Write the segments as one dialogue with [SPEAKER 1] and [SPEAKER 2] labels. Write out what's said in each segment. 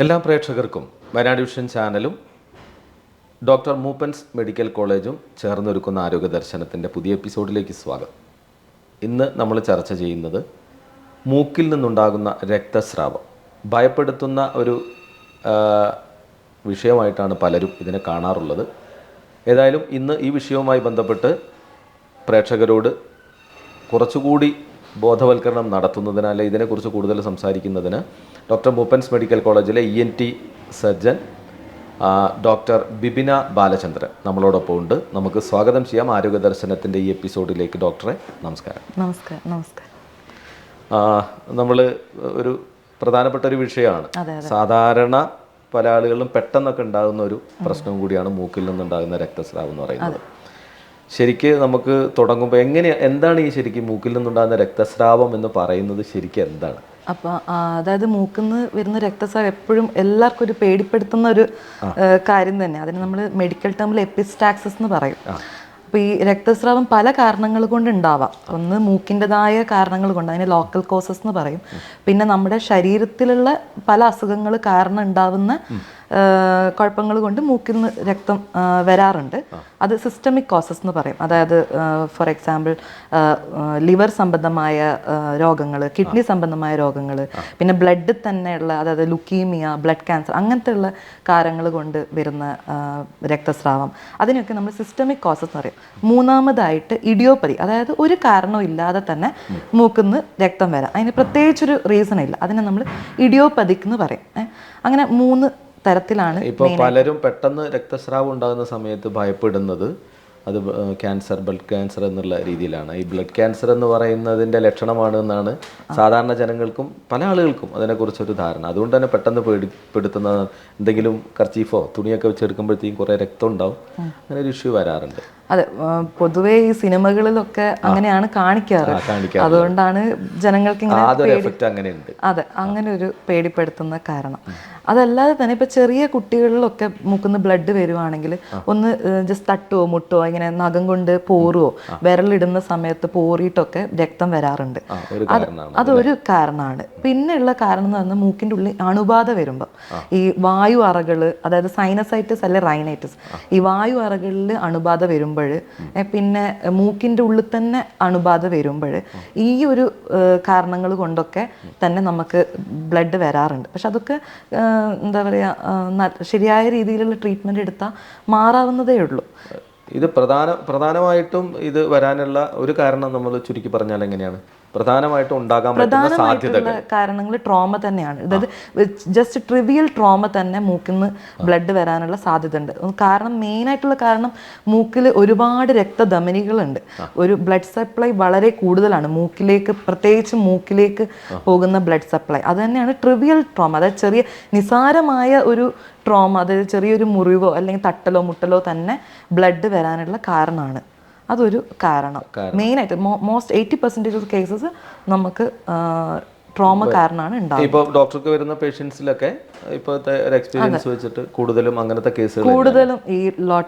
[SPEAKER 1] എല്ലാ പ്രേക്ഷകർക്കും വയനാട് വിഷൻ ചാനലും ഡോക്ടർ മൂപ്പൻസ് മെഡിക്കൽ കോളേജും ചേർന്നൊരുക്കുന്ന ആരോഗ്യ ദർശനത്തിന്റെ പുതിയ എപ്പിസോഡിലേക്ക് സ്വാഗതം. ഇന്ന് നമ്മൾ ചർച്ച ചെയ്യുന്നത് മൂക്കിൽ നിന്നുണ്ടാകുന്ന രക്തസ്രാവം. ഭയപ്പെടുത്തുന്ന ഒരു വിഷയമായിട്ടാണ് പലരും ഇതിനെ കാണാറുള്ളത്. ഏതായാലും ഇന്ന് ഈ വിഷയവുമായി ബന്ധപ്പെട്ട് പ്രേക്ഷകരോട് കുറച്ചുകൂടി ബോധവൽക്കരണം നടത്തുന്നതിനാൽ ഇതിനെക്കുറിച്ച് കൂടുതൽ സംസാരിക്കുന്നതിന് ഡോക്ടർ മൂപ്പൻസ് മെഡിക്കൽ കോളേജിലെ E N T surgeon doctor Bibina Balachandran നമ്മളോടൊപ്പം ഉണ്ട്. നമുക്ക് സ്വാഗതം ചെയ്യാം ആരോഗ്യ ദർശനത്തിന്റെ ഈ എപ്പിസോഡിലേക്ക്. ഡോക്ടറെ നമസ്കാരം.
[SPEAKER 2] നമസ്കാരം നമസ്കാരം.
[SPEAKER 1] നമ്മൾ ഒരു പ്രധാനപ്പെട്ട ഒരു വിഷയമാണ്. സാധാരണ പല ആളുകളും പെട്ടെന്നൊക്കെ ഉണ്ടാകുന്ന ഒരു പ്രശ്നം കൂടിയാണ് മൂക്കിൽ നിന്നുണ്ടാകുന്ന രക്തസ്രാവം എന്ന് പറയുന്നത്. ശരിക്ക് നമുക്ക് തുടങ്ങുമ്പോൾ എങ്ങനെ എന്താണ് ഈ ശരിക്കും മൂക്കിൽ നിന്നുണ്ടാകുന്ന രക്തസ്രാവം എന്ന് പറയുന്നത് ശരിക്കും എന്താണ്?
[SPEAKER 2] അപ്പോൾ അതായത് മൂക്കിൽ നിന്ന് വരുന്ന രക്തസ്രാവം എപ്പോഴും എല്ലാവർക്കും ഒരു പേടിപ്പെടുത്തുന്ന ഒരു കാര്യം തന്നെ. അതിന് നമ്മൾ മെഡിക്കൽ ടേമിൽ എപ്പിസ്റ്റാക്സിസ് എന്ന് പറയും. അപ്പോൾ ഈ രക്തസ്രാവം പല കാരണങ്ങൾ കൊണ്ട് ഉണ്ടാവാം. ഒന്ന് മൂക്കിന്റെതായ കാരണങ്ങൾ കൊണ്ട് അതിന് ലോക്കൽ കോസസ് എന്ന് പറയും. പിന്നെ നമ്മുടെ ശരീരത്തിലുള്ള പല അസുഖങ്ങൾ കാരണം ഉണ്ടാവുന്ന കുഴപ്പങ്ങൾ കൊണ്ട് മൂക്കിൽ നിന്ന് രക്തം വരാറുണ്ട്. അത് സിസ്റ്റമിക് കോസസ് എന്ന് പറയും. അതായത് ഫോർ എക്സാമ്പിൾ ലിവർ സംബന്ധമായ രോഗങ്ങൾ കിഡ്നി സംബന്ധമായ രോഗങ്ങൾ പിന്നെ ബ്ലഡ് തന്നെയുള്ള അതായത് ലുക്കീമിയ ബ്ലഡ് ക്യാൻസർ അങ്ങനത്തെ ഉള്ള കാര്യങ്ങൾ കൊണ്ട് വരുന്ന രക്തസ്രാവം. അതിനൊക്കെ നമ്മൾ സിസ്റ്റമിക് കോസസ് എന്ന് പറയും. മൂന്നാമതായിട്ട് ഇഡിയോപ്പതി അതായത് ഒരു കാരണവും ഇല്ലാതെ തന്നെ നിന്ന് രക്തം വരാം. അതിന് പ്രത്യേകിച്ചൊരു റീസൺ ഇല്ല. അതിനെ നമ്മൾ ഇഡിയോപ്പതിക്ക് എന്ന് പറയും. അങ്ങനെ മൂന്ന് തരത്തിലാണ്
[SPEAKER 1] ഇപ്പോൾ പലരും പെട്ടെന്ന് രക്തസ്രാവം ഉണ്ടാകുന്ന സമയത്ത് ഭയപ്പെടുന്നത് അത് ക്യാൻസർ ബ്ലഡ് ക്യാൻസർ എന്നുള്ള രീതിയിലാണ്. ഈ ബ്ലഡ് ക്യാൻസർ എന്ന് പറയുന്നതിന്റെ ലക്ഷണമാണ് എന്നാണ് സാധാരണ ജനങ്ങൾക്കും പല ആളുകൾക്കും അതിനെക്കുറിച്ചൊരു ധാരണ. അതുകൊണ്ട് തന്നെ പെട്ടെന്ന് പേടിപ്പെടുത്തുന്ന എന്തെങ്കിലും കർച്ചീഫോ തുണിയൊക്കെ വെച്ചെടുക്കുമ്പോഴത്തേക്കും കുറേ രക്തം ഉണ്ടാവും. അങ്ങനെ ഒരു ഇഷ്യൂ വരാറുണ്ട്.
[SPEAKER 2] അതെ പൊതുവേ ഈ സിനിമകളിലൊക്കെ അങ്ങനെയാണ് കാണിക്കാറ്. അതുകൊണ്ടാണ് ജനങ്ങൾക്ക് ഇങ്ങനെ അതെ അങ്ങനെ ഒരു പേടിപ്പെടുത്തുന്ന കാരണം. അതല്ലാതെ തന്നെ ഇപ്പൊ ചെറിയ കുട്ടികളിലൊക്കെ മുക്കുന്ന ബ്ലഡ് വരുവാണെങ്കിൽ ഒന്ന് ജസ്റ്റ് തട്ടുവോ മുട്ടോ ഇങ്ങനെ നഖം കൊണ്ട് പോറുവോ വിരലിടുന്ന സമയത്ത് പോറിയിട്ടൊക്കെ രക്തം വരാറുണ്ട്.
[SPEAKER 1] അതൊരു
[SPEAKER 2] അത്
[SPEAKER 1] കാരണമാണ്
[SPEAKER 2] അതൊരു കാരണമാണ്. പിന്നെയുള്ള കാരണം എന്ന് പറഞ്ഞാൽ മൂക്കിന്റെ ഉള്ളിൽ അണുബാധ വരുമ്പോൾ ഈ വായു അറകൾ അതായത് സൈനസൈറ്റിസ് അല്ലെ റൈനൈറ്റിസ് ഈ വായു അറകളിൽ അണുബാധ വരുമ്പോൾ പിന്നെ മൂക്കിന്റെ ഉള്ളിൽ തന്നെ അണുബാധ വരുമ്പോൾ ഈ ഒരു കാരണങ്ങൾ കൊണ്ടൊക്കെ തന്നെ നമുക്ക് ബ്ലഡ് വരാറുണ്ട്. പക്ഷെ അതൊക്കെ എന്താ പറയുക ശരിയായ രീതിയിലുള്ള ട്രീറ്റ്മെന്റ് എടുത്താൽ മാറാവുന്നതേ ഉള്ളൂ.
[SPEAKER 1] ഇത് പ്രധാന പ്രധാനമായിട്ടും ഇത് വരാനുള്ള ഒരു കാരണം നമ്മൾ ചുരുക്കി പറഞ്ഞാൽ എങ്ങനെയാണ്? പ്രധാനമായിട്ടും ഉണ്ടാകാൻ സാധ്യതകൾ
[SPEAKER 2] പ്രധാനമായിട്ടുള്ള കാരണങ്ങൾ ട്രോമ തന്നെയാണ്. അതായത് ജസ്റ്റ് ട്രിവിയൽ ട്രോമ തന്നെ മൂക്കിൽ നിന്ന് ബ്ലഡ് വരാനുള്ള സാധ്യത ഉണ്ട് കാരണം മെയിൻ ആയിട്ടുള്ള കാരണം മൂക്കിൽ ഒരുപാട് രക്തധമനികളുണ്ട്. ഒരു ബ്ലഡ് സപ്ലൈ വളരെ കൂടുതലാണ്. മൂക്കിലേക്ക് പ്രത്യേകിച്ച് മൂക്കിലേക്ക് പോകുന്ന ബ്ലഡ് സപ്ലൈ. അത് തന്നെയാണ് ട്രിവിയൽ ട്രോമ. അതായത് ചെറിയ നിസാരമായ ഒരു ട്രോമ അതായത് ചെറിയൊരു മുറിവോ അല്ലെങ്കിൽ തട്ടലോ മുട്ടലോ തന്നെ ബ്ലഡ് വരാനുള്ള കാരണമാണ്. അതൊരു കാരണം. മെയിനായിട്ട് most eighty percentage of cases നമുക്ക് ട്രോമ കാരണമാണ് ഉണ്ടാവുന്നത്.
[SPEAKER 1] ഇപ്പോൾ ഡോക്ടർക്ക് വരുന്ന പേഷ്യൻസിലൊക്കെ ഇപ്പോഴത്തെ ഒരു എക്സ്പീരിയൻസ് വെച്ചിട്ട് കൂടുതലും അങ്ങനത്തെ കേസുകൾ
[SPEAKER 2] കൂടുതലും ഈ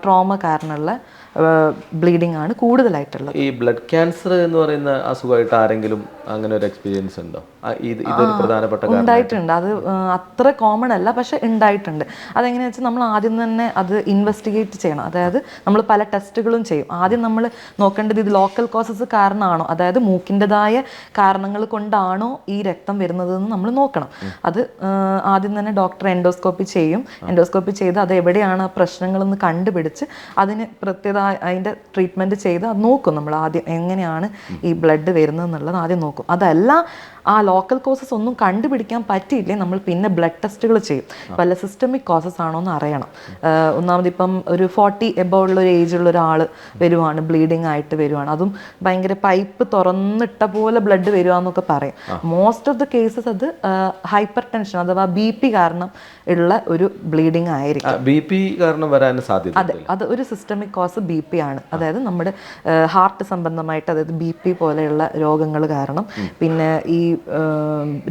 [SPEAKER 2] ട്രോമ കാരണമുള്ള ബ്ലീഡിംഗ് ആണ് കൂടുതലായിട്ടുള്ളത്.
[SPEAKER 1] ഈ ബ്ലഡ് ക്യാൻസർ എന്ന് പറയുന്ന അസുഖമായിട്ട് ആരെങ്കിലും അങ്ങനെ ഒരു എക്സ്പീരിയൻസ് ഉണ്ടോ? ഇത് ഇതൊരു പ്രധാനപ്പെട്ട
[SPEAKER 2] ഉണ്ടായിട്ടുണ്ട്. അത് അത്ര കോമൺ അല്ല പക്ഷെ ഉണ്ടായിട്ടുണ്ട്. അതെങ്ങനെയാ വെച്ചാൽ നമ്മൾ ആദ്യം തന്നെ അത് ഇൻവെസ്റ്റിഗേറ്റ് ചെയ്യണം. അതായത് നമ്മൾ പല ടെസ്റ്റുകളും ചെയ്യും. ആദ്യം നമ്മൾ നോക്കേണ്ടത് ഇത് ലോക്കൽ കോസസ് കാരണമാണോ? അതായത് മൂക്കിന്റെതായ കാരണങ്ങൾ കൊണ്ടാണോ ഈ രക്തം വരുന്നത് എന്ന് നമ്മൾ നോക്കണം. അത് ആദ്യം തന്നെ ഡോക്ടർ എൻഡോസ്കോപ്പി ചെയ്യും. എൻഡോസ്കോപ്പി ചെയ്ത് അത് എവിടെയാണ് ആ പ്രശ്നങ്ങളെന്ന് കണ്ടുപിടിച്ച് അതിന് പ്രത്യേക അതിന്റെ ട്രീറ്റ്മെന്റ് ചെയ്ത് അത് നോക്കും. നമ്മൾ ആദ്യം എങ്ങനെയാണ് ഈ ബ്ലഡ് വരുന്നതെന്നുള്ളത് ആദ്യം നോക്കും. അതല്ല ആ ലോക്കൽ കോസസ് ഒന്നും കണ്ടുപിടിക്കാൻ പറ്റിയില്ലേ? നമ്മൾ പിന്നെ ബ്ലഡ് ടെസ്റ്റുകൾ ചെയ്യും. വല്ല സിസ്റ്റമിക് കോസസ് ആണോ എന്ന് അറിയണം. ഒന്നാമത് ഇപ്പം ഒരു ഫോർട്ടി എബോ ഉള്ള ഒരു ഏജ് ഉള്ള ഒരാൾ വരുവാണ് ബ്ലീഡിങ് ആയിട്ട് വരുവാണ്. അതും ഭയങ്കര പൈപ്പ് തുറന്നിട്ട പോലെ ബ്ലഡ് വരുവാന്നൊക്കെ പറയും. മോസ്റ്റ് ഓഫ് ദ കേസസ് അത് ഹൈപ്പർ ടെൻഷൻ അഥവാ ബി പി കാരണം ഉള്ള ഒരു ബ്ലീഡിങ് ആയിരിക്കും.
[SPEAKER 1] ബി പി കാരണം വരാൻ സാധ്യത
[SPEAKER 2] അതെ അത് ഒരു സിസ്റ്റമിക് കോസ് ബി പി ആണ്. അതായത് നമ്മുടെ ഹാർട്ട് സംബന്ധമായിട്ട് അതായത് ബി പി പോലെയുള്ള രോഗങ്ങൾ കാരണം. പിന്നെ ഈ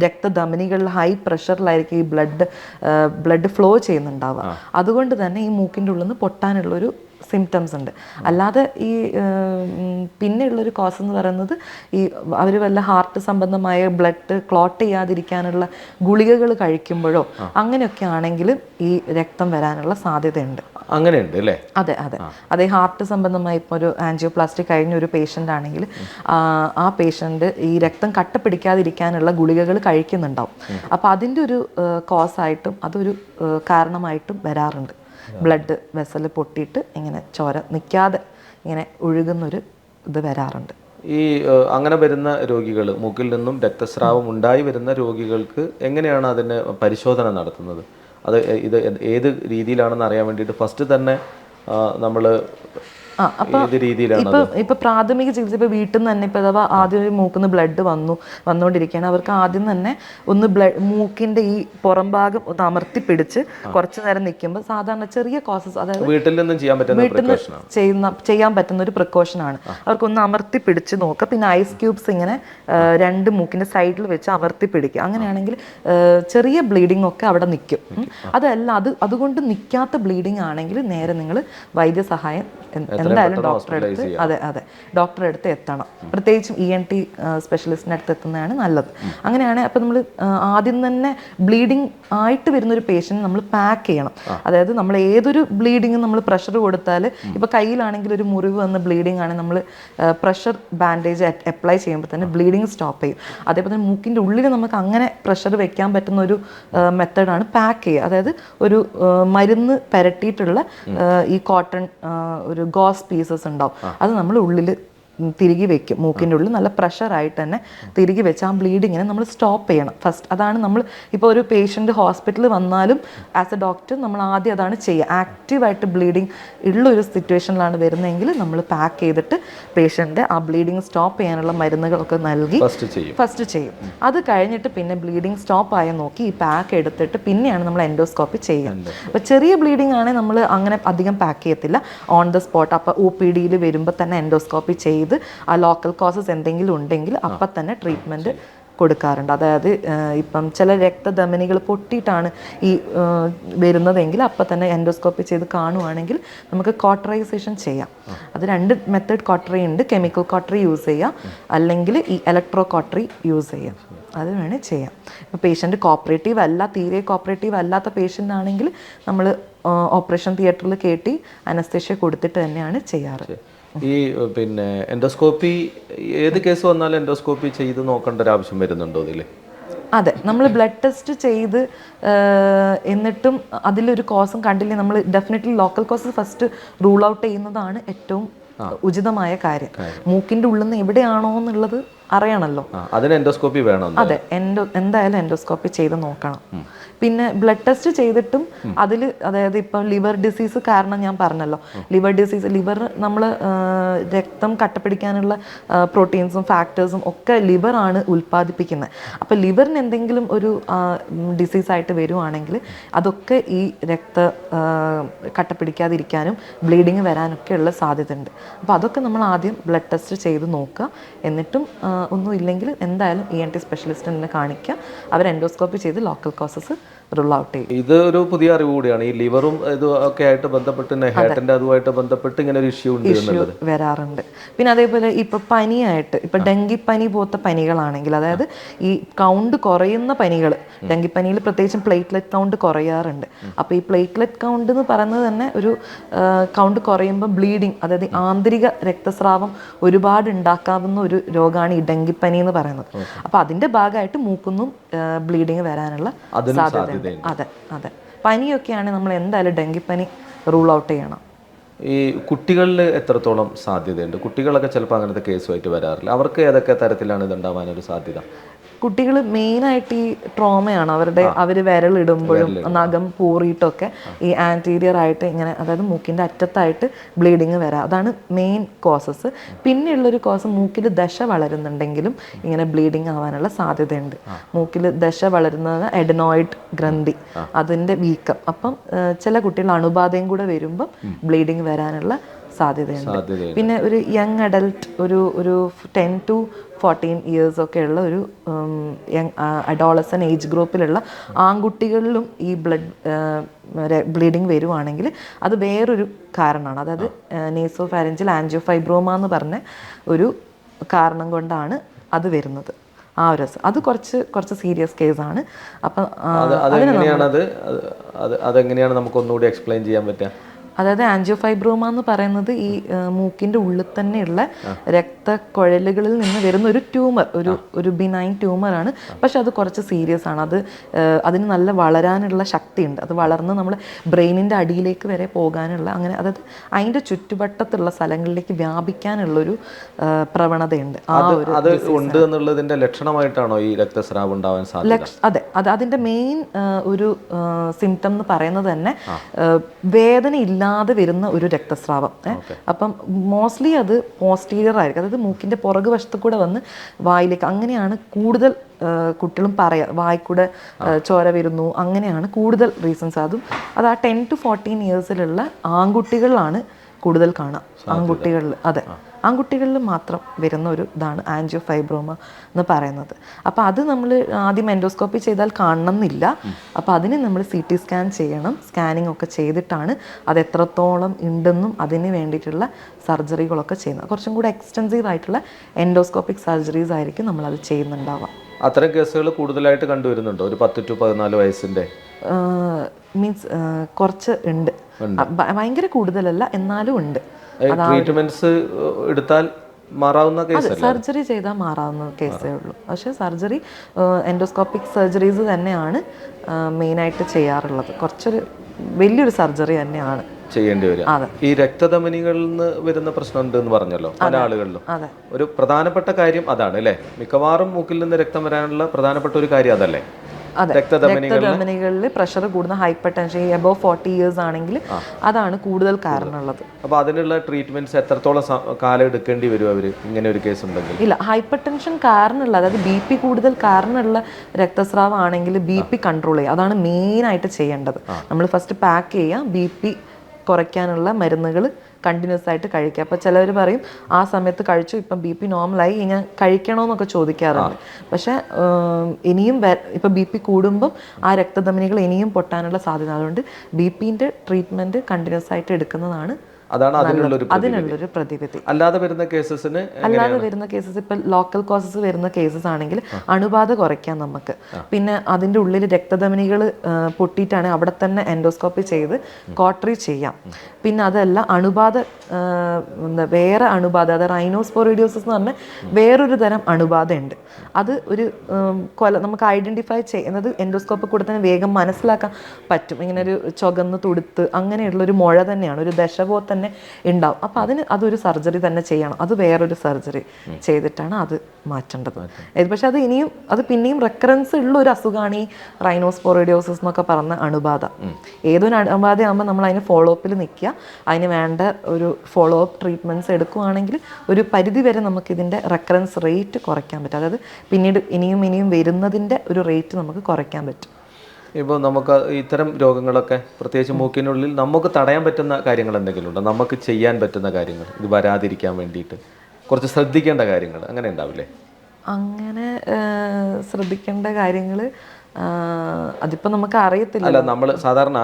[SPEAKER 2] രക്തധമനികളിൽ ഹൈ പ്രഷറിലായിരിക്കും ഈ ബ്ലഡ് ബ്ലഡ് ഫ്ലോ ചെയ്യുന്നുണ്ടാവുക. അതുകൊണ്ട് തന്നെ ഈ മൂക്കിന്റെ ഉള്ളിൽ നിന്ന് പൊട്ടാനുള്ള ഒരു സിംറ്റംസ് ഉണ്ട്. അല്ലാതെ ഈ പിന്നെയുള്ളൊരു കോസ് എന്ന് പറയുന്നത് ഈ അവർ വല്ല ഹാർട്ട് സംബന്ധമായ ബ്ലഡ് ക്ലോട്ട് ചെയ്യാതിരിക്കാനുള്ള ഗുളികകൾ കഴിക്കുമ്പോഴോ അങ്ങനെയൊക്കെ ആണെങ്കിൽ ഈ രക്തം വരാനുള്ള സാധ്യതയുണ്ട്.
[SPEAKER 1] അങ്ങനെയുണ്ട് അല്ലേ?
[SPEAKER 2] അതെ അതെ. അതെ ഹാർട്ട് സംബന്ധമായി ഇപ്പോൾ ഒരു ആൻജിയോപ്ലാസ്റ്റിക് കഴിഞ്ഞ ഒരു പേഷ്യന്റ് ആണെങ്കിൽ ആ, ആ പേഷ്യന്റ് ഈ രക്തം കട്ട പിടിക്കാതിരിക്കാനുള്ള ഗുളികകൾ കഴിക്കുന്നുണ്ടാവും. അപ്പോൾ അതിന്റെ ഒരു കോസായിട്ടും അതൊരു കാരണമായിട്ടും വരാറുണ്ട്. ബ്ലഡ് വെസൽ പൊട്ടിയിട്ട് ഇങ്ങനെ ചോര നിൽക്കാതെ ഇങ്ങനെ ഒഴുകുന്നൊരു ഇത് വരാറുണ്ട്.
[SPEAKER 1] ഈ അങ്ങനെ വരുന്ന രോഗികൾ മൂക്കിൽ നിന്നും രക്തസ്രാവം ഉണ്ടായി വരുന്ന രോഗികൾക്ക് എങ്ങനെയാണ് അതിന് പരിശോധന നടത്തുന്നത്? അത് ഇത് ഏത് രീതിയിലാണെന്ന് അറിയാൻ വേണ്ടിയിട്ട് ഫസ്റ്റ് തന്നെ നമ്മൾ ഏത് രീതിയിലാണ്
[SPEAKER 2] ഇപ്പൊ ഇപ്പൊ പ്രാഥമിക ചികിത്സ ഇപ്പൊ വീട്ടിൽ നിന്ന് തന്നെ ഇപ്പൊ അഥവാ ആദ്യം മൂക്കിന്ന് ബ്ലഡ് വന്നു വന്നുകൊണ്ടിരിക്കുകയാണ് അവർക്ക് ആദ്യം തന്നെ ഒന്ന് ബ്ലഡ് മൂക്കിന്റെ ഈ പുറം ഭാഗം ഒന്ന് അമർത്തി പിടിച്ച് കുറച്ചു നേരം നിൽക്കുമ്പോൾ സാധാരണ ചെറിയ കോസസ് അതായത്
[SPEAKER 1] വീട്ടിൽ നിന്നും ചെയ്യാൻ പറ്റുന്ന
[SPEAKER 2] വീട്ടിൽ നിന്ന് ചെയ്യുന്ന ചെയ്യാൻ പറ്റുന്ന ഒരു പ്രിക്കോഷൻ ആണ്. അവർക്കൊന്ന് അമർത്തി പിടിച്ച് നോക്കുക. പിന്നെ ഐസ് ക്യൂബ്സ് ഇങ്ങനെ രണ്ട് മൂക്കിന്റെ സൈഡിൽ വെച്ച് അമർത്തി പിടിക്കുക. അങ്ങനെയാണെങ്കിൽ ചെറിയ ബ്ലീഡിംഗ് ഒക്കെ അവിടെ നിൽക്കും. അതല്ല അത് അതുകൊണ്ട് നിൽക്കാത്ത ബ്ലീഡിംഗ് ആണെങ്കിൽ നേരെ നിങ്ങൾ വൈദ്യസഹായം എന്തായാലും ഡോക്ടറെ അടുത്ത് അതെ അതെ. ഡോക്ടറെ അടുത്ത് എത്തണം. പ്രത്യേകിച്ചും ഇ എൻ ടി സ്പെഷ്യലിസ്റ്റിന്റെ അടുത്ത് എത്തുന്നതാണ് നല്ലത്. അങ്ങനെയാണ് അപ്പം നമ്മൾ ആദ്യം തന്നെ ബ്ലീഡിങ് ആയിട്ട് വരുന്ന ഒരു പേഷ്യന്റ് നമ്മൾ പാക്ക് ചെയ്യണം അതായത് നമ്മൾ ഏതൊരു ബ്ലീഡിങ്ങും നമ്മൾ പ്രഷർ കൊടുത്താൽ ഇപ്പോൾ കയ്യിലാണെങ്കിൽ ഒരു മുറിവ് വന്ന ബ്ലീഡിംഗ് ആണ് നമ്മൾ പ്രഷർ ബാൻഡേജ് അപ്ലൈ ചെയ്യുമ്പോൾ തന്നെ ബ്ലീഡിങ് സ്റ്റോപ്പ് ചെയ്യും. അതേപോലെ തന്നെ മൂക്കിന്റെ ഉള്ളിൽ നമുക്ക് അങ്ങനെ പ്രഷർ വെക്കാൻ പറ്റുന്ന ഒരു മെത്തേഡാണ് പാക്ക് ചെയ്യുക. അതായത് ഒരു മരുന്ന് പരട്ടിയിട്ടുള്ള ഈ കോട്ടൺ ഒരു ഗോസ് പീസസ് ഉണ്ടാവും. അത് നമ്മൾ ഉള്ളിൽ തിരികെ വെക്കും. മൂക്കിന്റെ ഉള്ളിൽ നല്ല പ്രഷറായിട്ട് തന്നെ തിരികെ വെച്ച് ആ ബ്ലീഡിങ്ങിനെ നമ്മൾ സ്റ്റോപ്പ് ചെയ്യണം. ഫസ്റ്റ് അതാണ് നമ്മൾ ഇപ്പോൾ ഒരു പേഷ്യന്റ് ഹോസ്പിറ്റലിൽ വന്നാലും ആസ് എ ഡോക്ടർ നമ്മൾ ആദ്യം അതാണ് ചെയ്യുക. ആക്റ്റീവായിട്ട് ബ്ലീഡിങ് ഉള്ളൊരു സിറ്റുവേഷനിലാണ് വരുന്നതെങ്കിൽ നമ്മൾ പാക്ക് ചെയ്തിട്ട് പേഷ്യന്റെ ആ ബ്ലീഡിങ് സ്റ്റോപ്പ് ചെയ്യാനുള്ള മരുന്നുകളൊക്കെ നൽകി
[SPEAKER 1] ഫസ്റ്റ് ചെയ്യും.
[SPEAKER 2] ഫസ്റ്റ് ചെയ്യും. അത് കഴിഞ്ഞിട്ട് പിന്നെ ബ്ലീഡിങ് സ്റ്റോപ്പ് ആയ നോക്കി ഈ പാക്ക് എടുത്തിട്ട് പിന്നെയാണ് നമ്മൾ എൻഡോസ്കോപ്പി ചെയ്യുക. അപ്പോൾ ചെറിയ ബ്ലീഡിംഗ് ആണെങ്കിൽ നമ്മൾ അങ്ങനെ അധികം പാക്ക് ചെയ്യത്തില്ല. ഓൺ ദ സ്പോട്ട് അപ്പോൾ ഒ പി ഡിയിൽ വരുമ്പോൾ തന്നെ എൻഡോസ്കോപ്പി ചെയ്ത് ആ ലോക്കൽ കോസസ് എന്തെങ്കിലും ഉണ്ടെങ്കിൽ അപ്പം തന്നെ ട്രീറ്റ്മെന്റ് കൊടുക്കാറുണ്ട്. അതായത് ഇപ്പം ചില രക്തധമനികൾ പൊട്ടിയിട്ടാണ് ഈ വരുന്നതെങ്കിൽ അപ്പം തന്നെ എൻഡോസ്കോപ്പി ചെയ്ത് കാണുവാണെങ്കിൽ നമുക്ക് കോട്ടറൈസേഷൻ ചെയ്യാം. അത് രണ്ട് മെത്തേഡ് കോട്ടറി ഉണ്ട്. കെമിക്കൽ കോട്ടറി യൂസ് ചെയ്യാം. അല്ലെങ്കിൽ ഈ ഇലക്ട്രോ കോട്ടറി യൂസ് ചെയ്യാം. അത് വേണേൽ ചെയ്യാം. ഇപ്പോൾ പേഷ്യന്റ് കോപ്പറേറ്റീവ് അല്ല തീരെ കോപ്പറേറ്റീവ് അല്ലാത്ത പേഷ്യന്റ് ആണെങ്കിൽ നമ്മൾ ഓപ്പറേഷൻ തിയേറ്ററിൽ കയറ്റി അനസ്തേഷ്യ കൊടുത്തിട്ട് തന്നെയാണ് ചെയ്യാറ്.
[SPEAKER 1] ഈ പിന്നെ എൻഡോസ്കോപ്പി ഏത് കേസ് വന്നാലും എൻഡോസ്കോപ്പി ചെയ്ത് നോക്കേണ്ട ഒരു ആവശ്യം വരുന്നുണ്ടോ ഇതിൽ
[SPEAKER 2] അതെ നമ്മൾ ബ്ലഡ് ടെസ്റ്റ് ചെയ്ത് എന്നിട്ടും അതിലൊരു കോസും കണ്ടില്ലേ? നമ്മൾ definitely local cause first rule out ചെയ്യുന്നതാണ് ഏറ്റവും ഉചിതമായ കാര്യം. മൂക്കിന്റെ ഉള്ളിൽ നിന്ന് എവിടെയാണോ എന്നുള്ളത് അറിയണമല്ലോ
[SPEAKER 1] അതിന് എൻഡോസ്കോപ്പി വേണം
[SPEAKER 2] അതെ എൻഡോ എന്തായാലും എൻഡോസ്കോപ്പി ചെയ്ത് നോക്കണം. പിന്നെ ബ്ലഡ് ടെസ്റ്റ് ചെയ്തിട്ടും അതിൽ അതായത് ഇപ്പം ലിവർ ഡിസീസ് കാരണം ഞാൻ പറഞ്ഞല്ലോ. ലിവർ ഡിസീസ് ലിവർ നമ്മൾ രക്തം കട്ടപ്പിടിക്കാനുള്ള പ്രോട്ടീൻസും ഫാക്ടേഴ്സും ഒക്കെ ലിവർ ആണ് ഉൽപ്പാദിപ്പിക്കുന്നത്. അപ്പോൾ ലിവറിന് എന്തെങ്കിലും ഒരു ഡിസീസ് ആയിട്ട് വരുവാണെങ്കിൽ അതൊക്കെ ഈ രക്ത കട്ടപ്പിടിക്കാതിരിക്കാനും ബ്ലീഡിങ് വരാനൊക്കെ ഉള്ള സാധ്യതയുണ്ട്. അപ്പോൾ അതൊക്കെ നമ്മൾ ആദ്യം ബ്ലഡ് ടെസ്റ്റ് ചെയ്ത് നോക്കുക. എന്നിട്ടും ആ, ഒന്നും ഇല്ലെങ്കിൽ എന്തായാലും ഇ എൻ ടി സ്പെഷ്യലിസ്റ്റിനെ കാണിക്കുക. അവർ എൻഡോസ്കോപ്പി ചെയ്ത് ലോക്കൽ കോസസ് റൂൾ ഔട്ട് ചെയ്യും
[SPEAKER 1] ഇത് ഒരു പുതിയ അറിവ് കൂടിയാണ്. ഈ ലിവറും ഇത് ഒക്കെ ആയിട്ട് ബന്ധപ്പെട്ട് ഹാർട്ടിന്റെ അതുമായിട്ട് ബന്ധപ്പെട്ട് ഇങ്ങനെ ഒരു ഇഷ്യൂ ഉണ്ട്
[SPEAKER 2] വരാറുണ്ട്. പിന്നെ അതേപോലെ ഇപ്പൊ പനിയായിട്ട് ഇപ്പൊ ഡെങ്കിപ്പനി പോലത്തെ പനികളാണെങ്കിൽ അതായത് ഈ കൗണ്ട് കുറയുന്ന പനികൾ ഡെങ്കിപ്പനിയിൽ പ്രത്യേകിച്ചും പ്ലേറ്റ്ലെറ്റ് കൗണ്ട് കുറയാറുണ്ട്. അപ്പോൾ ഈ പ്ലേറ്റ്ലെറ്റ് കൗണ്ട് എന്ന് പറയുന്നത് തന്നെ ഒരു കൗണ്ട് കുറയുമ്പോൾ ബ്ലീഡിങ് അതായത് ആന്തരിക രക്തസ്രാവം ഒരുപാട് ഉണ്ടാക്കാവുന്ന ഒരു രോഗമാണ് ഈ ഡെങ്കിപ്പനി എന്ന് പറയുന്നത്. അപ്പോൾ അതിന്റെ ഭാഗമായിട്ട് മൂക്കുന്നും ബ്ലീഡിങ് വരാനുള്ള സാധ്യത അതെ അതെ. പനിയൊക്കെയാണ് നമ്മൾ എന്തായാലും ഡെങ്കിപ്പനി റൂൾ ഔട്ട് ചെയ്യണം.
[SPEAKER 1] ഈ കുട്ടികളിൽ എത്രത്തോളം സാധ്യതയുണ്ട്? കുട്ടികളൊക്കെ ചിലപ്പോൾ അങ്ങനത്തെ കേസുമായിട്ട് വരാറില്ല. അവർക്ക് ഏതൊക്കെ തരത്തിലാണ് ഇതുണ്ടാവാനൊരു സാധ്യത?
[SPEAKER 2] കുട്ടികൾ മെയിനായിട്ട് ഈ ട്രോമയാണ് അവരുടെ അവർ വിരലിടുമ്പോഴും നഖം പൂറിയിട്ടൊക്കെ ഈ ആന്റീരിയർ ആയിട്ട് ഇങ്ങനെ അതായത് മൂക്കിന്റെ അറ്റത്തായിട്ട് ബ്ലീഡിങ് വരാം. അതാണ് മെയിൻ കോസസ് പിന്നെയുള്ളൊരു കോസ് മൂക്കിൽ ദശ വളരുന്നുണ്ടെങ്കിലും ഇങ്ങനെ ബ്ലീഡിങ് ആവാനുള്ള സാധ്യതയുണ്ട്. മൂക്കിൽ ദശ വളരുന്നത് എഡനോയിഡ് ഗ്രന്ഥി. അതിന്റെ വീക്കം. അപ്പം ചില കുട്ടികൾ അണുബാധയും കൂടെ വരുമ്പം ബ്ലീഡിങ് വരാനുള്ള സാധ്യതയുണ്ട്.
[SPEAKER 1] സാധ്യതയുണ്ട്.
[SPEAKER 2] പിന്നെ ഒരു യങ് അഡൽട്ട് ഒരു ഒരു ടെൻ ടു ഫോർട്ടീൻ ഇയേഴ്സ് ഒക്കെ ഉള്ള ഒരു യങ് അഡോളസൻ ഏജ് ഗ്രൂപ്പിലുള്ള ആൺകുട്ടികളിലും ഈ ബ്ലഡ് ബ്ലീഡിങ് വരുവാണെങ്കിൽ അത് വേറൊരു കാരണമാണ്. അതായത് നേസോ ഫാരഞ്ചിൽ ആൻജിയോഫൈബ്രോമ എന്ന് പറഞ്ഞ ഒരു കാരണം കൊണ്ടാണ് അത് വരുന്നത്. ആ ഒരു അത് കുറച്ച് കുറച്ച് സീരിയസ് കേസാണ് അപ്പം ആ,
[SPEAKER 1] അത് അതെങ്ങനെയാണ് അത് അത് അത് അതെങ്ങനെയാണ് നമുക്ക് ഒന്നുകൂടി എക്സ്പ്ലെയിൻ ചെയ്യാൻ പറ്റുക?
[SPEAKER 2] അതായത് ആൻജിയോഫൈബ്രോമ എന്ന് പറയുന്നത് ഈ മൂക്കിന്റെ ഉള്ളിൽ തന്നെയുള്ള രക്തക്കുഴലുകളിൽ നിന്ന് വരുന്ന ഒരു ട്യൂമർ ഒരു ഒരു ബിനൈൻ ട്യൂമറാണ്. പക്ഷെ അത് കുറച്ച് സീരിയസ് ആണ്. അത് അതിന് നല്ല വളരാനുള്ള ശക്തിയുണ്ട്. അത് വളർന്ന് നമ്മൾ ബ്രെയിനിന്റെ അടിയിലേക്ക് വരെ പോകാനുള്ള അങ്ങനെ അതായത് അതിന്റെ ചുറ്റുവട്ടത്തുള്ള സ്ഥലങ്ങളിലേക്ക് വ്യാപിക്കാനുള്ളൊരു ഒരു പ്രവണതയുണ്ട് ആ ഒരു
[SPEAKER 1] അത് ഉണ്ട് എന്നുള്ളതിന്റെ ലക്ഷണമായിട്ടാണോ ഈ രക്തസ്രാവം ഉണ്ടാവാൻ സാധ്യത?
[SPEAKER 2] അതെ. അത് അതിന്റെ മെയിൻ ഒരു സിംറ്റം എന്ന് പറയുന്നത് തന്നെ വേദന വേദന ഇല്ലാതെ വരുന്ന ഒരു രക്തസ്രാവം. അപ്പം മോസ്റ്റ്ലി അത് പോസ്റ്റീരിയർ ആയിരിക്കും അതായത് മൂക്കിന്റെ പുറകു വശത്ത് കൂടെ വന്ന് വായിലേക്ക് അങ്ങനെയാണ് കൂടുതൽ കുട്ടികളും പറയാ വായിക്കൂടെ ചോര വരുന്നു അങ്ങനെയാണ് കൂടുതൽ റീസൺസ് അതും അത് ആ ടെൻ ടു ഫോർട്ടീൻ ഇയേഴ്സിലുള്ള ആൺകുട്ടികളിലാണ് കൂടുതൽ കാണാം ആൺകുട്ടികളിൽ അതെ ആൺകുട്ടികളിൽ മാത്രം വരുന്ന ഒരു ഇതാണ് ആൻജിയോ ഫൈബ്രോമ എന്ന് പറയുന്നത്. അപ്പോൾ അത് നമ്മൾ ആദ്യം എൻഡോസ്കോപ്പി ചെയ്താൽ കാണണം എന്നില്ല അപ്പോൾ അതിന് നമ്മൾ സി ടി സ്കാൻ ചെയ്യണം. സ്കാനിങ് ഒക്കെ ചെയ്തിട്ടാണ് അത് എത്രത്തോളം ഉണ്ടെന്നും അതിന് വേണ്ടിയിട്ടുള്ള സർജറികളൊക്കെ ചെയ്യുന്നത്. കുറച്ചും കൂടെ എക്സ്റ്റെൻസീവ് ആയിട്ടുള്ള എൻഡോസ്കോപ്പിക് സർജറീസ് ആയിരിക്കും നമ്മളത് ചെയ്യുന്നുണ്ടാവുക.
[SPEAKER 1] അത്തരം കേസുകൾ കൂടുതലായിട്ട് കണ്ടുവരുന്നുണ്ടോ? ഒരു പത്ത് ടു പതിനാല് വയസ്സിന്റെ?
[SPEAKER 2] മീൻസ് കുറച്ച് ഉണ്ട്. ഭയങ്കര കൂടുതലല്ല എന്നാലും ഉണ്ട്.
[SPEAKER 1] ട്രീറ്റ്മെന്റ്സ് എടുത്താൽ മാറാവുന്ന കേസ്
[SPEAKER 2] സർജറി ചെയ്താൽ മാറാവുന്ന കേസേ ഉള്ളൂ. പക്ഷേ സർജറി എൻഡോസ്കോപ്പിക് സർജറീസ് തന്നെയാണ് മെയിനായിട്ട് ചെയ്യാറുള്ളത്. കുറച്ചൊരു വലിയൊരു സർജറി തന്നെയാണ്.
[SPEAKER 1] ചെയ്യേണ്ടി
[SPEAKER 2] വരും
[SPEAKER 1] ഈ രക്തധമനികളിൽ നിന്ന് വരുന്ന പ്രശ്നമുണ്ട് എന്ന് പറഞ്ഞല്ലോ പല ആളുകളിലും. ഒരു പ്രധാനപ്പെട്ട കാര്യം അതാണ് അല്ലേ? മിക്കവാറും മൂക്കിൽ നിന്ന് രക്തം വരാനുള്ള പ്രധാനപ്പെട്ട ഒരു കാര്യം അതല്ലേ?
[SPEAKER 2] രക്തധമനികളിൽ പ്രഷർ കൂടുന്ന ഹൈപ്പർ ടെൻഷൻ ഈ അബവ് ഫോർട്ടി ഇയേഴ്സ് ആണെങ്കിൽ അതാണ് കൂടുതൽ കാരണമുള്ളത്.
[SPEAKER 1] അപ്പോൾ അതിനുള്ള ട്രീറ്റ്മെന്റ്സ് എത്രത്തോളം കാലം എടുക്കേണ്ടി വരും അവർ ഇങ്ങനെ ഒരു കേസ് ഉണ്ടെങ്കിൽ.
[SPEAKER 2] ഇല്ല ഹൈപ്പർ ടെൻഷൻ കാരണമുള്ള അതായത് ബി പി കൂടുതൽ കാരണമുള്ള രക്തസ്രാവം ആണെങ്കിൽ ബി പി കൺട്രോൾ ചെയ്യുക. അതാണ് മെയിൻ ആയിട്ട് ചെയ്യേണ്ടത്. നമ്മൾ ഫസ്റ്റ് പാക്ക് ചെയ്യുക. ബി പി കുറയ്ക്കാനുള്ള മരുന്നുകൾ കണ്ടിന്യൂസ് ആയിട്ട് കഴിക്കുക. അപ്പോൾ ചിലവർ പറയും ആ സമയത്ത് കഴിച്ചു ഇപ്പം ബി പി നോർമലായി ഞാൻ കഴിക്കണമെന്നൊക്കെ ചോദിക്കാറുണ്ട്. പക്ഷേ ഇനിയും ഇപ്പം ബി പി കൂടുമ്പം ആ രക്തധമനികൾ ഇനിയും പൊട്ടാനുള്ള സാധ്യത അതുകൊണ്ട് ബി പിന്റെ ട്രീറ്റ്മെന്റ് കണ്ടിന്യൂസ് ആയിട്ട് എടുക്കുന്നതാണ്
[SPEAKER 1] അതാണ്
[SPEAKER 2] അതിനുള്ളൊരു പ്രതിവിധി.
[SPEAKER 1] അല്ലാതെ വരുന്ന കേസസിന്
[SPEAKER 2] അല്ലാതെ വരുന്ന കേസസ് ഇപ്പൊ ലോക്കൽ കോസസ് വരുന്ന കേസസ് ആണെങ്കിൽ അണുബാധ കുറയ്ക്കാം നമുക്ക്. പിന്നെ അതിന്റെ ഉള്ളിൽ രക്തധമനികൾ പൊട്ടിയിട്ടാണ് അവിടെ തന്നെ എൻഡോസ്കോപ്പി ചെയ്ത് കോട്ടറി ചെയ്യാം. പിന്നെ അതല്ല അണുബാധ വേറെ അണുബാധ അതായത് റൈനോസ്പോറിഡിയോസിസ് എന്ന് പറഞ്ഞാൽ വേറൊരു തരം അണുബാധ ഉണ്ട് അത് ഒരു കൊല നമുക്ക് ഐഡന്റിഫൈ ചെയ്യുന്നത് എൻഡോസ്കോപ്പ് കൂടെ തന്നെ വേഗം മനസ്സിലാക്കാൻ പറ്റും. ഇങ്ങനെ ഒരു ചുകന്ന് തുടുത്ത് അങ്ങനെയുള്ള ഒരു മുഴ തന്നെയാണ് ഒരു ദശ പോലെ തന്നെ ഉണ്ടാവും അപ്പം അതിന് അതൊരു സർജറി തന്നെ ചെയ്യണം. അത് വേറൊരു സർജറി ചെയ്തിട്ടാണ് അത് മാറ്റേണ്ടത്. ഇത് പക്ഷെ അത് ഇനിയും അത് പിന്നെയും റെക്കറൻസ് ഉള്ള ഒരു അസുഖമാണ് ഈ റൈനോസ്പോറിഡിയോസിസ് എന്നൊക്കെ പറഞ്ഞ അണുബാധ. ഏതൊരു അണുബാധ ആകുമ്പോൾ നമ്മൾ അതിന് ഫോളോ അപ്പിൽ നിൽക്കുക അതിന് വേണ്ട ഒരു ഫോളോ അപ്പ് ട്രീറ്റ്മെന്റ്സ് എടുക്കുകയാണെങ്കിൽ ഒരു പരിധി വരെ നമുക്കിതിന്റെ റെക്കറൻസ് റേറ്റ് കുറയ്ക്കാൻ പറ്റും. അതായത് പിന്നീട് ഇനിയും ഇനിയും വരുന്നതിന്റെ ഒരു റേറ്റ് നമുക്ക് കുറയ്ക്കാൻ പറ്റും.
[SPEAKER 1] ഇപ്പോൾ നമുക്ക് ഇത്തരം രോഗങ്ങളൊക്കെ പ്രത്യേകിച്ച് മൂക്കിനുള്ളിൽ നമുക്ക് തടയാൻ പറ്റുന്ന കാര്യങ്ങൾ എന്തെങ്കിലും ഉണ്ടോ നമുക്ക് ചെയ്യാൻ പറ്റുന്ന കാര്യങ്ങൾ ഇത് വരാതിരിക്കാൻ വേണ്ടിയിട്ട്. കുറച്ച് ശ്രദ്ധിക്കേണ്ട കാര്യങ്ങൾ അങ്ങനെ ഉണ്ടാവില്ലേ?
[SPEAKER 2] അങ്ങനെ ശ്രദ്ധിക്കേണ്ട കാര്യങ്ങൾ അതിപ്പോൾ നമുക്ക് അറിയത്തില്ല.
[SPEAKER 1] അല്ല നമ്മൾ സാധാരണ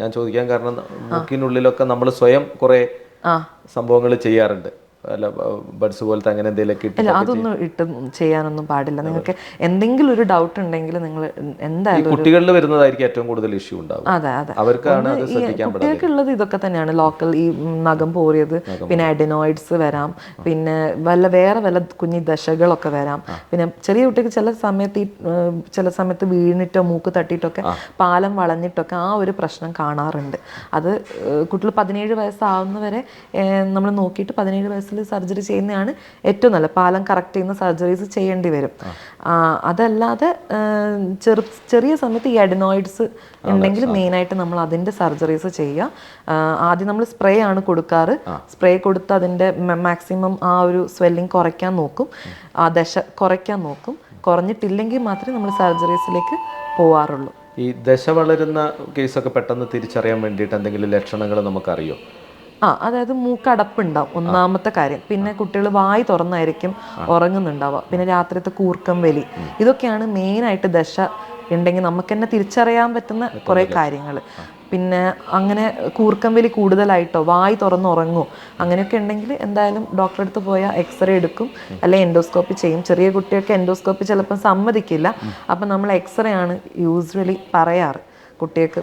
[SPEAKER 1] ഞാൻ ചോദിക്കാൻ കാരണം മൂക്കിനുള്ളിലൊക്കെ നമ്മൾ സ്വയം കുറേ സംഭവങ്ങൾ ചെയ്യാറുണ്ട്. അല്ല ബഡ്സ് പോലത്തെ അങ്ങനെ എന്തെങ്കിലുമൊക്കെ
[SPEAKER 2] ഇല്ല അതൊന്നും ഇട്ട് ചെയ്യാനൊന്നും പാടില്ല. നിങ്ങൾക്ക് എന്തെങ്കിലും ഒരു ഡൗട്ട് ഉണ്ടെങ്കിൽ നിങ്ങൾ എന്തായാലും
[SPEAKER 1] കുട്ടികളിൽ വരുന്നതായിരിക്കും ഏറ്റവും കൂടുതൽ ഇഷ്യൂ ഉണ്ടാവും
[SPEAKER 2] അതെ അതെ.
[SPEAKER 1] അവർക്കാണ് പെടാതെ
[SPEAKER 2] കുട്ടികൾക്കുള്ളത് ഇതൊക്കെ തന്നെയാണ്. ലോക്കൽ ഈ നഖം പോറിയത് പിന്നെ അഡിനോയിഡ്സ് വരാം പിന്നെ വല്ല വേറെ വല്ല കുഞ്ഞി ദശകളൊക്കെ വരാം. പിന്നെ ചെറിയ കുട്ടിക്ക് ചില സമയത്ത് ഈ ചില സമയത്ത് വീണിട്ടോ മൂക്ക് തട്ടിയിട്ടൊക്കെ പാലം വളഞ്ഞിട്ടൊക്കെ ആ ഒരു പ്രശ്നം കാണാറുണ്ട്. അത് കുട്ടികൾ പതിനേഴ് വയസ്സാവുന്നവരെ നമ്മൾ നോക്കിയിട്ട് പതിനേഴ് വയസ്സിൽ സർജറി ചെയ്യുന്നതാണ് ഏറ്റവും നല്ലത്. പാലം കറക്റ്റ് ചെയ്യുന്ന സർജറീസ് ചെയ്യേണ്ടി വരും. അതല്ലാതെ ചെറു ചെറിയ സമയത്ത് ഈ അഡിനോയിഡ്സ് ഉണ്ടെങ്കിൽ മെയിനായിട്ട് നമ്മൾ അതിന്റെ സർജറീസ് ചെയ്യുക. ആദ്യം നമ്മൾ സ്പ്രേ ആണ് കൊടുക്കാറ്. സ്പ്രേ കൊടുത്ത് അതിന്റെ മാക്സിമം ആ ഒരു സ്വെല്ലിങ് കുറയ്ക്കാൻ നോക്കും. ആ ദശ കുറയ്ക്കാൻ നോക്കും. കുറഞ്ഞിട്ടില്ലെങ്കിൽ മാത്രമേ നമ്മൾ സർജറീസിലേക്ക് പോവാറുള്ളൂ.
[SPEAKER 1] ഈ ദശ വളരുന്ന കേസൊക്കെ പെട്ടെന്ന് തിരിച്ചറിയാൻ വേണ്ടിയിട്ട് എന്തെങ്കിലും ലക്ഷണങ്ങൾ നമുക്കറിയോ?
[SPEAKER 2] ആ അതായത് മൂക്കടപ്പുണ്ടാവും ഒന്നാമത്തെ കാര്യം. പിന്നെ കുട്ടികൾ വായി തുറന്നായിരിക്കും ഉറങ്ങുന്നുണ്ടാവുക. പിന്നെ രാത്രിത്തെ കൂർക്കം വലി. ഇതൊക്കെയാണ് മെയിനായിട്ട് ദശ ഉണ്ടെങ്കിൽ നമുക്ക് തന്നെ തിരിച്ചറിയാൻ പറ്റുന്ന കുറേ കാര്യങ്ങൾ പിന്നെ അങ്ങനെ കൂർക്കം വലി കൂടുതലായിട്ടോ വായി തുറന്ന് ഉറങ്ങോ അങ്ങനെയൊക്കെ ഉണ്ടെങ്കിൽ എന്തായാലും ഡോക്ടറെ അടുത്ത് പോയാൽ എക്സ്റേ എടുക്കും അല്ലെങ്കിൽ എൻഡോസ്കോപ്പി ചെയ്യും. ചെറിയ കുട്ടിയൊക്കെ എൻഡോസ്കോപ്പി ചിലപ്പം സമ്മതിക്കില്ല. അപ്പം നമ്മൾ എക്സ്റേ ആണ് യൂസ്വലി പറയാറ്. കുട്ടികൾക്ക്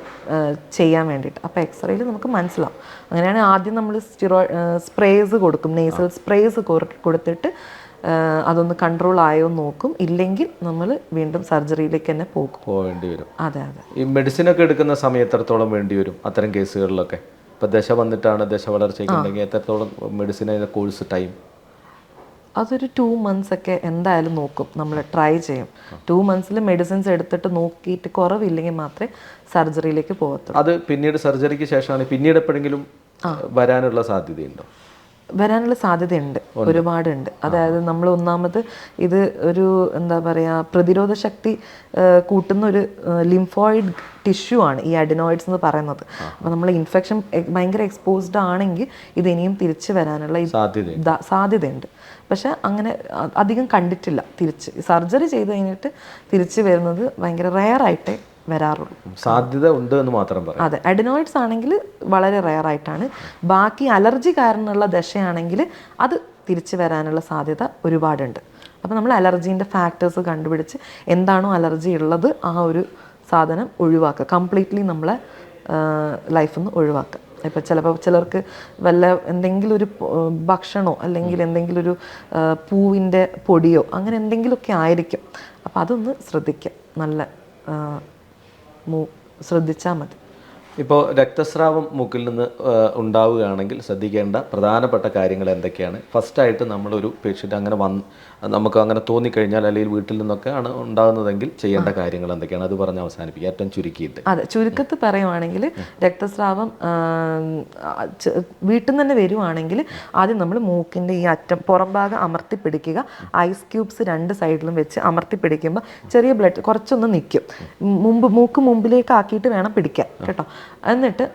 [SPEAKER 2] ചെയ്യാൻ വേണ്ടിയിട്ട്. അപ്പോൾ എക്സ്റേയിൽ നമുക്ക് മനസ്സിലാവും. അങ്ങനെയാണ് ആദ്യം നമ്മൾ സ്റ്റിറോ സ്പ്രേസ് കൊടുക്കും. നെയ്സൽ സ്പ്രേസ് കൊടുത്തിട്ട് അതൊന്ന് കൺട്രോൾ ആയോ നോക്കും. ഇല്ലെങ്കിൽ നമ്മൾ വീണ്ടും സർജറിയിലേക്ക് തന്നെ പോകും.
[SPEAKER 1] പോകേണ്ടി വരും.
[SPEAKER 2] അതെ അതെ.
[SPEAKER 1] ഈ മെഡിസിൻ ഒക്കെ എടുക്കുന്ന സമയം എത്രത്തോളം വേണ്ടി വരും അത്തരം കേസുകളിലൊക്കെ ഇപ്പൊ ദശ വന്നിട്ടാണ് ദശ വളർച്ചയ്ക്ക് ഉണ്ടെങ്കിൽ എത്രത്തോളം മെഡിസിൻ കോഴ്സ് ടൈം
[SPEAKER 2] അതൊരു ടു മന്ത്സ് ഒക്കെ എന്തായാലും നോക്കും. നമ്മൾ ട്രൈ ചെയ്യും. ടു മന്ത്സിൽ മെഡിസിൻസ് എടുത്തിട്ട് നോക്കിയിട്ട് കുറവില്ലെങ്കിൽ മാത്രമേ സർജറിയിലേക്ക് പോകത്തുള്ളൂ.
[SPEAKER 1] അത് പിന്നീട് സർജറിക്ക് ശേഷമാണ് പിന്നീട് എപ്പോഴെങ്കിലും വരാനുള്ള സാധ്യതയുണ്ടോ?
[SPEAKER 2] വരാനുള്ള സാധ്യതയുണ്ട്. ഒരുപാടുണ്ട്. അതായത് നമ്മൾ ഒന്നാമത് ഇത് ഒരു എന്താ പറയുക പ്രതിരോധ ശക്തി കൂട്ടുന്ന ഒരു ലിംഫോയിഡ് ടിഷ്യൂ ആണ് ഈ അഡിനോയിഡ്സ് എന്ന് പറയുന്നത്. അപ്പോൾ നമ്മൾ ഇൻഫെക്ഷൻ ഭയങ്കര എക്സ്പോസ്ഡ് ആണെങ്കിൽ ഇത് ഇനിയും തിരിച്ചു വരാനുള്ള സാധ്യതയുണ്ട്. പക്ഷെ അങ്ങനെ അധികം കണ്ടിട്ടില്ല. തിരിച്ച് സർജറി ചെയ്ത് കഴിഞ്ഞിട്ട് തിരിച്ച് വരുന്നത് ഭയങ്കര റെയർ ആയിട്ടേ വരാറുള്ളൂ
[SPEAKER 1] സാധ്യത ഉണ്ട് എന്ന് മാത്രം പറയാം.
[SPEAKER 2] അതെ അഡിനോയിഡ്സ് ആണെങ്കിൽ വളരെ റെയർ ആയിട്ടാണ് ബാക്കി അലർജി കാരണമുള്ള ദശയാണെങ്കിൽ അത് തിരിച്ചു വരാനുള്ള സാധ്യത ഒരുപാടുണ്ട്. അപ്പോൾ നമ്മൾ അലർജീന്റെ ഫാക്ടേഴ്സ് കണ്ടുപിടിച്ച് എന്താണോ അലർജി ഉള്ളത് ആ ഒരു സാധനം ഒഴിവാക്കുക. കംപ്ലീറ്റ്ലി നമ്മളെ ലൈഫിൽ നിന്ന് ഒഴിവാക്കുക. ഇപ്പോൾ ചിലപ്പോൾ ചിലർക്ക് വല്ല എന്തെങ്കിലും ഒരു ഭക്ഷണമോ അല്ലെങ്കിൽ എന്തെങ്കിലും ഒരു പൂവിന്റെ പൊടിയോ അങ്ങനെ എന്തെങ്കിലുമൊക്കെ ആയിരിക്കും. അപ്പോൾ അതൊന്ന് ശ്രദ്ധിക്കുക നല്ല ശ്രദ്ധിച്ചാൽ മതി.
[SPEAKER 1] ഇപ്പോൾ രക്തസ്രാവം മൂക്കിൽ നിന്ന് ഉണ്ടാവുകയാണെങ്കിൽ ശ്രദ്ധിക്കേണ്ട പ്രധാനപ്പെട്ട കാര്യങ്ങൾ എന്തൊക്കെയാണ്? ഫസ്റ്റായിട്ട് നമ്മളൊരു പേഷ്യന്റ് അങ്ങനെ വന്ന് നമുക്ക് അങ്ങനെ തോന്നിക്കഴിഞ്ഞാൽ അല്ലെങ്കിൽ വീട്ടിൽ നിന്നൊക്കെ ആണ് ഉണ്ടാകുന്നതെങ്കിൽ ചെയ്യേണ്ട കാര്യങ്ങൾ എന്തൊക്കെയാണ്? അത് പറഞ്ഞ് അവസാനിപ്പിക്കുക. ഏറ്റവും ചുരുക്കിയിട്ട്.
[SPEAKER 2] അതെ ചുരുക്കത്തിൽ പറയുവാണെങ്കിൽ രക്തസ്രാവം വീട്ടിൽ നിന്ന് തന്നെ വരുവാണെങ്കിൽ ആദ്യം നമ്മൾ മൂക്കിന്റെ ഈ അറ്റം പുറം ഭാഗം അമർത്തി പിടിക്കുക. ഐസ് ക്യൂബ്സ് രണ്ട് സൈഡിലും വെച്ച് അമർത്തി പിടിക്കുമ്പോൾ ചെറിയ ബ്ലഡ് കുറച്ചൊന്ന് നിൽക്കും. മുമ്പ് മൂക്ക് മുമ്പിലേക്ക് ആക്കിയിട്ട് വേണം പിടിക്കാൻ കേട്ടോ. എന്നിട്ട്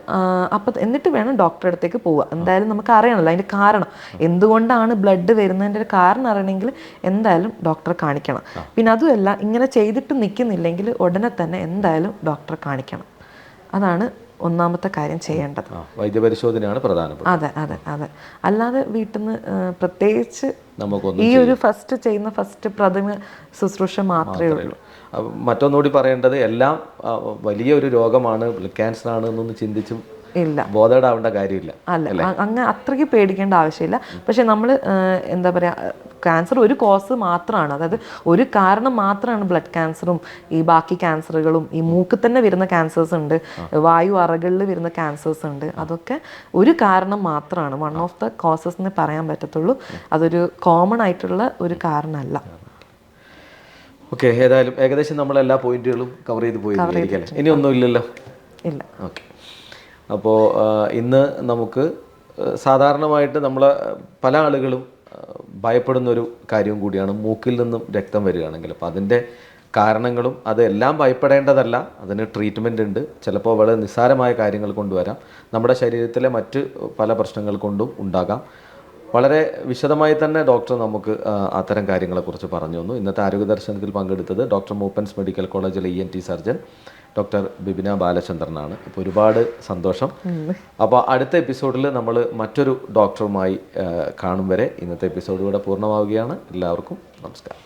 [SPEAKER 2] അപ്പം എന്നിട്ട് വേണം ഡോക്ടറെ അടുത്തേക്ക് പോവുക. എന്തായാലും നമുക്ക് അറിയണമല്ലോ അതിന്റെ കാരണം. എന്തുകൊണ്ടാണ് ബ്ലഡ് വരുന്നതിന്റെ ഒരു കാരണം അറിയണമെങ്കിൽ എന്തായാലും ഡോക്ടറെ കാണിക്കണം. പിന്നെ അതുമല്ല ഇങ്ങനെ ചെയ്തിട്ട് നിൽക്കുന്നില്ലെങ്കിൽ ഉടനെ തന്നെ എന്തായാലും ഡോക്ടറെ കാണിക്കണം. അതാണ് ഒന്നാമത്തെ കാര്യം ചെയ്യേണ്ടത്.
[SPEAKER 1] വൈദ്യപരിശോധനയാണ് പ്രധാനപ്പെട്ടത്.
[SPEAKER 2] അതെ അതെ അതെ. അല്ലാതെ വീട്ടിൽ നിന്ന് പ്രത്യേകിച്ച് ഈ ഒരു ഫസ്റ്റ് ചെയ്യുന്ന ഫസ്റ്റ് പ്രഥമ ശുശ്രൂഷ മാത്രമേ ഉള്ളൂ.
[SPEAKER 1] മറ്റൊന്നുകൂടി പറയേണ്ടത് എല്ലാം വലിയൊരു വലിയ ഒരു രോഗമാണ്. ക്യാൻസർ ആണ് എന്നൊന്ന് ചിന്തിച്ചും
[SPEAKER 2] ഇല്ല.
[SPEAKER 1] ബോധേടാവേണ്ട കാര്യമില്ല.
[SPEAKER 2] അല്ല അങ്ങ് അങ്ങനെ അത്രയ്ക്ക് പേടിക്കേണ്ട ആവശ്യമില്ല. പക്ഷെ നമ്മൾ എന്താ പറയുക ക്യാൻസർ ഒരു കോസ് മാത്രമാണ് അതായത് ഒരു കാരണം മാത്രമാണ് ബ്ലഡ് ക്യാൻസറും ഈ ബാക്കി ക്യാൻസറുകളും ഈ മൂക്കിൽ തന്നെ വരുന്ന ക്യാൻസേഴ്സ് ഉണ്ട് വായു അറകളിൽ വരുന്ന ക്യാൻസേഴ്സ് ഉണ്ട്. അതൊക്കെ ഒരു കാരണം മാത്രമാണ് വൺ ഓഫ് ദ കോസസ് എന്ന് പറയാൻ പറ്റത്തുള്ളൂ. അതൊരു കോമൺ ആയിട്ടുള്ള ഒരു കാരണമല്ല.
[SPEAKER 1] ഓക്കെ ഏതായാലും ഏകദേശം നമ്മൾ എല്ലാ പോയിന്റുകളും കവർ ചെയ്ത് പോയി ഇനി ഒന്നും ഇല്ലല്ലോ?
[SPEAKER 2] ഇല്ല.
[SPEAKER 1] ഓക്കെ. അപ്പോൾ ഇന്ന് നമുക്ക് സാധാരണമായിട്ട് നമ്മൾ പല ആളുകളും ഭയപ്പെടുന്ന ഒരു കാര്യം കൂടിയാണ് മൂക്കിൽ നിന്നും രക്തം വരികയാണെങ്കിൽ. അപ്പോൾ അതിന്റെ കാരണങ്ങളും അതെല്ലാം ഭയപ്പെടേണ്ടതല്ല. അതിന് ട്രീറ്റ്മെന്റ് ഉണ്ട്. ചിലപ്പോൾ വളരെ നിസ്സാരമായ കാര്യങ്ങൾ കൊണ്ടുവരാം. നമ്മുടെ ശരീരത്തിലെ മറ്റ് പല പ്രശ്നങ്ങൾ കൊണ്ടും ഉണ്ടാകാം. വളരെ വിശദമായി തന്നെ ഡോക്ടർ നമുക്ക് അത്തരം കാര്യങ്ങളെക്കുറിച്ച് പറഞ്ഞു തന്നു. ഇന്നത്തെ ആരോഗ്യ ദർശനത്തിൽ പങ്കെടുത്തത് ഡോക്ടർ മൂപ്പൻസ് മെഡിക്കൽ കോളേജിലെ E N T surgeon doctor Bibina ബാലചന്ദ്രനാണ്. അപ്പോൾ ഒരുപാട് സന്തോഷം. അപ്പോൾ അടുത്ത എപ്പിസോഡിൽ നമ്മൾ മറ്റൊരു ഡോക്ടറുമായി കാണും വരെ ഇന്നത്തെ എപ്പിസോഡ് ഇവിടെ പൂർണമാവുകയാണ്. എല്ലാവർക്കും നമസ്കാരം.